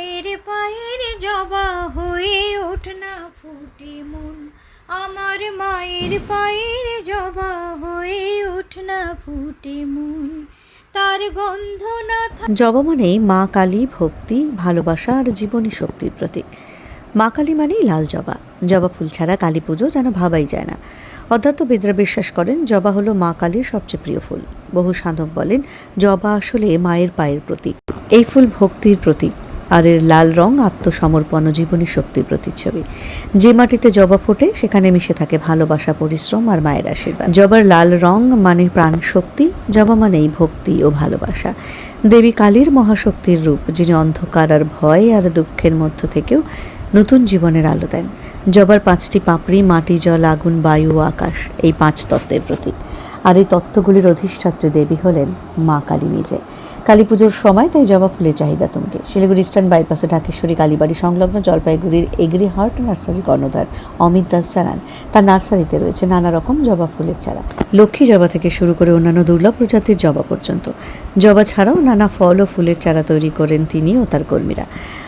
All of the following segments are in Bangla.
মায়ের পায়ের জবা হয়ে ওঠ না ফুটে মন। আমার মায়ের পায়ের জবা হয়ে ওঠ না ফুটে মন। তার গন্ধ না জবা মানেই মা কালী ভক্তি, ভালোবাসা আর জীবনী শক্তির প্রতীক। মা কালী মানেই লাল জবা। জবা ফুল ছাড়া কালী পুজো যেন ভাবাই যায় না। অধ্যাত্মবিদরা বিশ্বাস করেন, জবা হলো মা কালীর সবচেয়ে প্রিয় ফুল। বহু সাধক বলেন, জবা আসলে মায়ের পায়ের প্রতীক। এই ফুল ভক্তির প্রতীক। আর এর লাল রং আত্মসমর্পণ ও জীবনী শক্তির প্রতিচ্ছবি। যে মাটিতে জবা ফোটে, সেখানে মিশে থাকে ভালোবাসা, পরিশ্রম আর মায়ের আশীর্বাদ। জবার লাল রং মানে প্রাণ শক্তি, জবা মানেই ভক্তি ও ভালোবাসা। দেবী কালীর মহাশক্তির রূপ, যিনি অন্ধকার আর ভয় আর দুঃখের মধ্য থেকেও নতুন জীবনের আলো দেন। জবার পাঁচটি পাপড়ি, মাটি, জল, আগুন, বায়ু আকাশ, এই পাঁচ তত্ত্বের প্রতীক। আর এই তত্ত্বগুলির অধিষ্ঠাত্রী দেবী হলেন মা কালী নিজে। কালী পুজোর সময় তাই জবা ফুলের চাহিদা তুঙ্গে। শিলিগুড়ি ইস্টার্ন বাইপাসে ঢাকেশ্বরী কালীবাড়ি সংলগ্ন জলপাইগুড়ির এগ্রি হার্ট নার্সারি কর্ণধার অমিত দাস জানান, তার নার্সারিতে রয়েছে নানা রকম জবা ফুলের চারা। লক্ষ্মী জবা থেকে শুরু করে অন্যান্য দুর্লভ প্রজাতির জবা পর্যন্ত। জবা ছাড়াও নানা ফল ও ফুলের চারা তৈরি করেন তিনি ও তার কর্মীরা।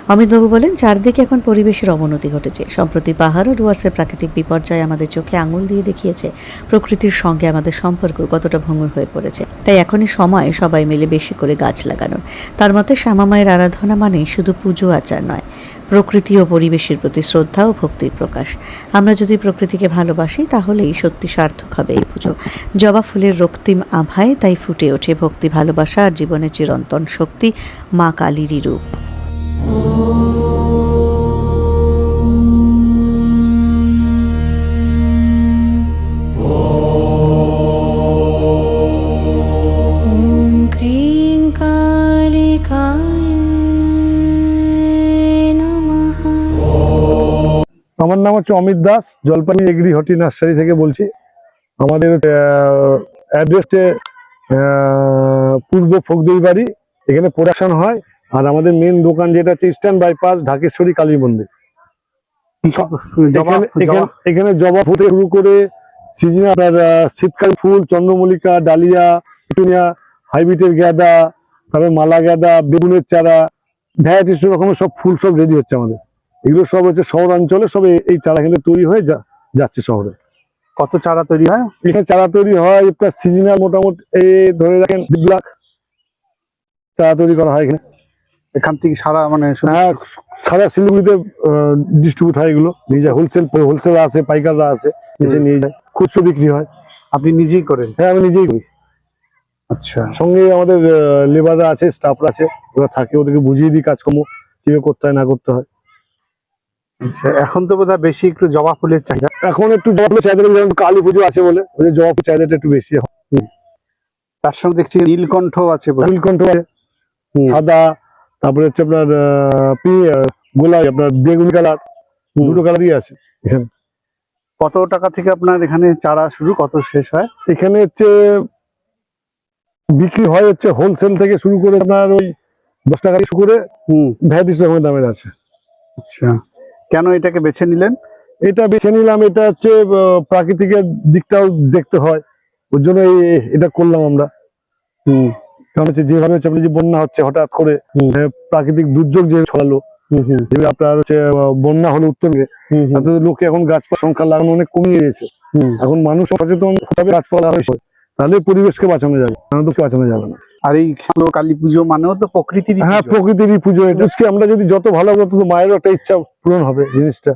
অমিতবাবু বলেন, চারদিকে এখন পরিবেশের অবনতি ঘটেছে। সম্প্রতি পাহাড় ও ডুয়ার্সের প্রাকৃতিক বিপর্যয় আমাদের চোখে আঙুল দিয়ে দেখিয়েছে। প্রকৃতির সঙ্গে আমাদের সম্পর্ক কতটা ভঙ্গুর হয়ে পড়েছে। তাই এখনই সময় সবাই মিলে বেশি করে গাছ লাগানোর। তার মতে শ্যামা মায়ের আরাধনা মানে শুধু পুজো আচার নয়, প্রকৃতি ও পরিবেশের প্রতি শ্রদ্ধা ও ভক্তির প্রকাশ। আমরা যদি প্রকৃতিকে ভালোবাসি, তাহলেই সত্যি সার্থক হবে এই পুজো। জবা ফুলের রক্তিম আভায় তাই ফুটে ওঠে ভক্তি, ভালোবাসা আর জীবনের চিরন্তন শক্তি মা কালীরই রূপ। আমার নাম হচ্ছে Amit Das Jalpaiguri agri horti nursery থেকে বলছি। আমাদের অ্যাড্রেসে পূর্ব ফগদই বাড়ি এখানে প্রোডাকশন হয়। আর আমাদের মেন দোকান যেটা হচ্ছে ইস্টার্ন বাইপাস ঢাকেশ্বরী কালী মন্দির। এখানে- জবা এখানে- এখানে জবা ফুল থেকে শুরু করে সিজন আপনার আহ, শীতকালীন ফুল চন্দ্রমল্লিকা ডালিয়া পিটুনিয়া হাইব্রিডের গাঁদা তারপরে মালা গাঁদা বেগুনের চারা ভ্যারাইটিস রকমের সব ফুল সব রেডি হচ্ছে আমাদের। এগুলো সব হচ্ছে শহর অঞ্চলে সব এই- চারা কিন্তু তৈরি হয়ে যা- যাচ্ছে শহরে। কত চারা তৈরি হয়? এখানে চারা তৈরি হয় প্লাস সিজনাল মোটামুটি এই ধরে রাখেন দু লাখ চারা তৈরি করা হয় এখানে। এখান থেকে সারা মানে হ্যাঁ সারা শিলিগুড়িতে ডিস্ট্রিবিউট হয় এগুলো। নিজে হোলসেল হোলসেল আছে পাইকাররা আছে এসে নিয়ে যায়। খুচরো বিক্রি হয়। আপনি নিজেই করেন? হ্যাঁ আমি নিজেই করি। আচ্ছা। সঙ্গে আমাদের লেবাররা আছে স্টাফরা আছে ওরা থাকে ওদেরকে বুঝিয়ে দিই কাজকর্ম কীভাবে করতে হয় না করতে হয়। আচ্ছা এখন তো বোধহয় বেশি একটু জবা ফুলের চাহিদা। এখন একটু জবা ফুলের চাহিদা যেমন কালী পুজো আছে বলে ওই জবা ফুলের চাহিদাটা একটু বেশি এখন। তার সঙ্গে দেখছি নীলকণ্ঠ আছে। নীলকণ্ঠ আছে সাদা তারপরে হচ্ছে আপনার গোলাপি আপনার বেগুনি কালার। দুটো কালারই আছে এখানে। কত টাকা থেকে আপনার এখানে চারা শুরু কত শেষ হয়? এখানে হচ্ছে বিক্রি হয় হচ্ছে হোলসেল থেকে শুরু করে আপনার ওই দশ টাকা শুরু করে হুম। ভ্যারাইটিস রকমের দামের আছে। আচ্ছা। কেন এটাকে বেছে নিলেন? এটা বেছে নিলাম এটা হচ্ছে প্রাকৃতিকের দিকটাও দেখতে হয়। ওর জন্য এটা করলাম আমরা। হম। কারণ হচ্ছে যেভাবে হচ্ছে যে বন্যা হচ্ছে হঠাৎ করে প্রাকৃতিক দুর্যোগ যে ছড়ালো আপনার হচ্ছে বন্যা হলো উত্তরে হুম হুম, লোকে এখন গাছপালা সংখ্যা লাগানো অনেক কমিয়ে গেছে এখন মানুষ সচেতন গাছপালা হয়েছে তাহলে পরিবেশকে বাঁচানো যাবে তো বাঁচানো যাবে না। আর এই কালী পুজো মানেও তো প্রকৃতির হ্যাঁ প্রকৃতিরই পুজো এটা। আমরা যদি যত ভালো তত মায়েরও একটা ইচ্ছা পূরণ হবে জিনিসটা।